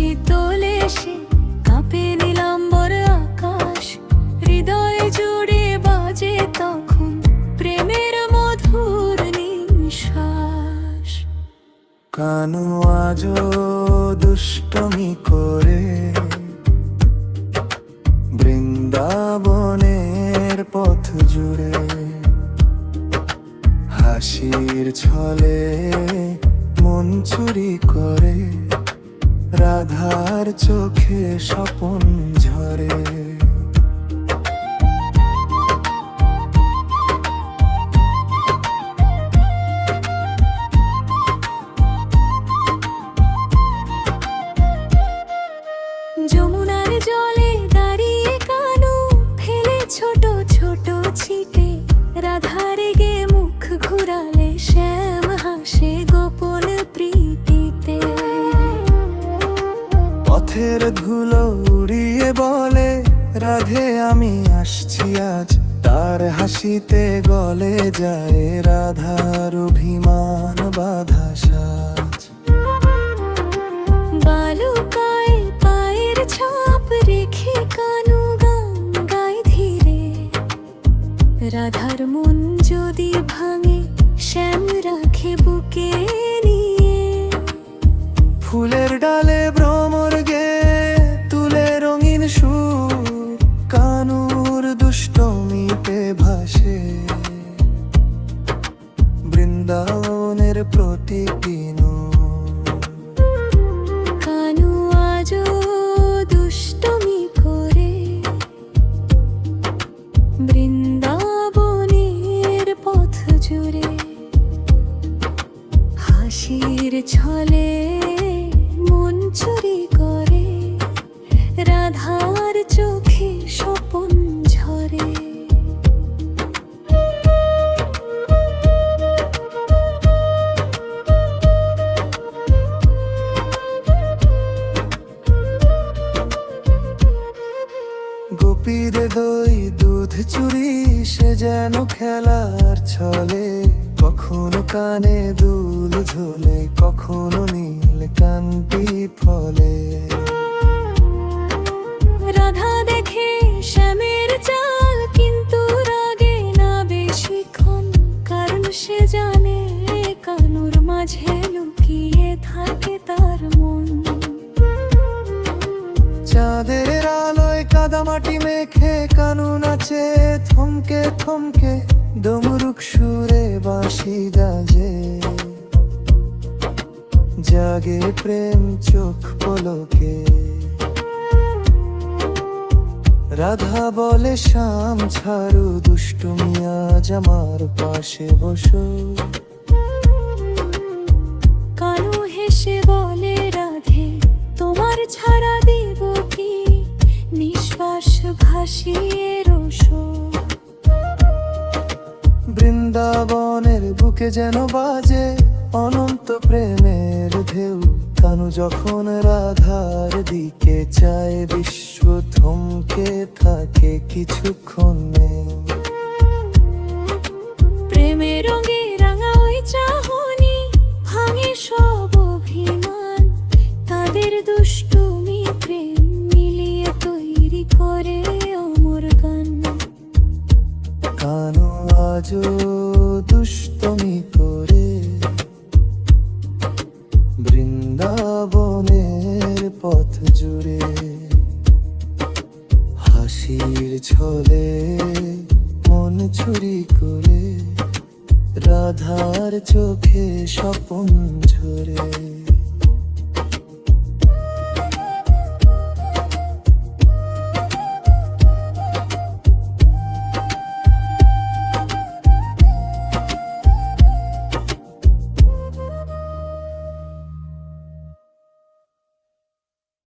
শীতল এসে কাঁপে নীলাম্বর হৃদয় জুড়ে বাজে তখন প্রেমের মধুর নিশ্বাস। কানু আজ দুষ্টমি করে। বৃন্দাবনের পথ জুড়ে হাসির ছলে মন চুরি করে। রাধার চোখে স্বপন ঝরে। যমুনার জলে দাঁড়িয়ে ছোট ছোট ছিটে। রাধারে গে মুখ ঘুরালে শ্যাম হাসে পথের ধুলো উড়িয়ে বলে রাধে আমি আসছি আজ। তার হাসিতে গলে যায় রাধার অভিমান বাধা সাজ। বালুকায় পায়ের ছাপ রেখে কানু গান গায় ধীরে। রাধার মন যদি ভাঙে শ্যাম রাখে বুকে নিয়ে। ফুলের ডালে প্রতিদিন দুষ্টমি করে। বৃন্দাবনের চুরি সে যেন খেলার ছলে। কখনো কানে দুল ঝোলে কখনো নীল কান্তি ফলে। থমকে থমকে ডমরুক সুরে বাঁশি বাজে জাগে প্রেম চোখ পলকে। রাধা বলে শাম ছাড়ু দুষ্টু মিয়া জামার পাশে বসো। কানু হেসে বলে, রাধে, তোমার ছাড়া দেব কি? নিঃশ্বাস ভাসিয়ে বৃন্দাবনের বুকে যেন বাজে অনন্ত প্রেমের ঢেউ। কানু যখন রাধার দিকে চায়, বিশ্ব থমকে থাকে কিছুক্ষণ প্রেমের রঙে রাঙা ওই চাহনি কানু আজও দুষ্টমি করে? বৃন্দাবনের পথ জুড়ে হাসির ছলে মন ছুরি করে, রাধার চোখে স্বপন ঝরে।